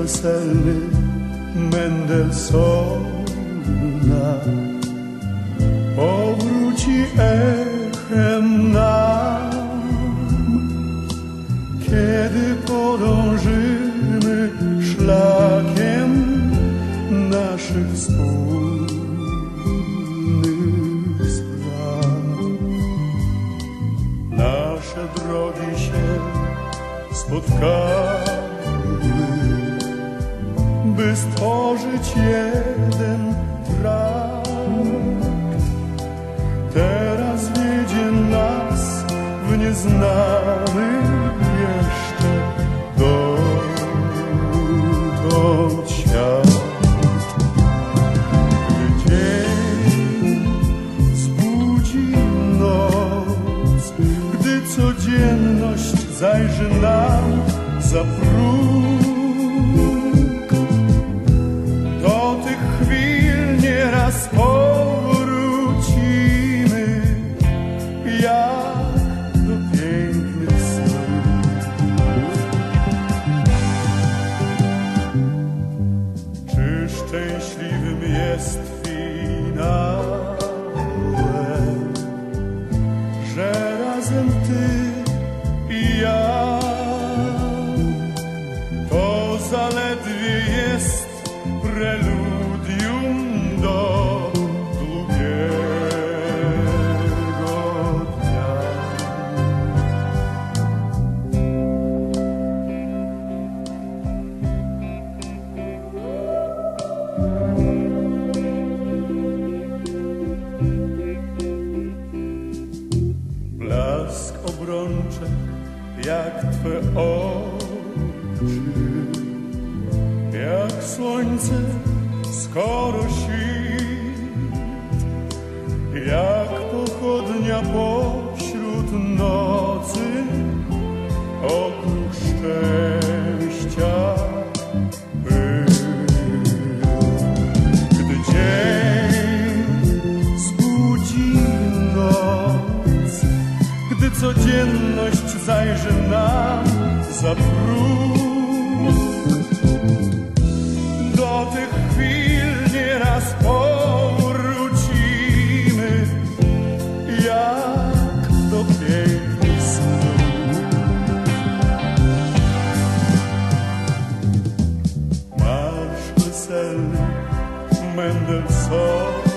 weselny Mendelssohna powróci echem nam, kiedy podążymy szlakiem naszych wspólnych spraw. Nasze drogi się spotkały, by stworzyć jeden trakt. Teraz wiedzie nas w nieznany jeszcze dotąd świat. Gdy dzień zbudzi noc, gdy codzienność zajrzy nam za jak Twe oczy, jak słońce skoro świt, jak pochodnia pośród nocy, okruch codzienność zajrzy nam za próg. Do tych chwil nie raz powrócimy, jak do pięknych snów. Marsz weselny, Mendelssohn.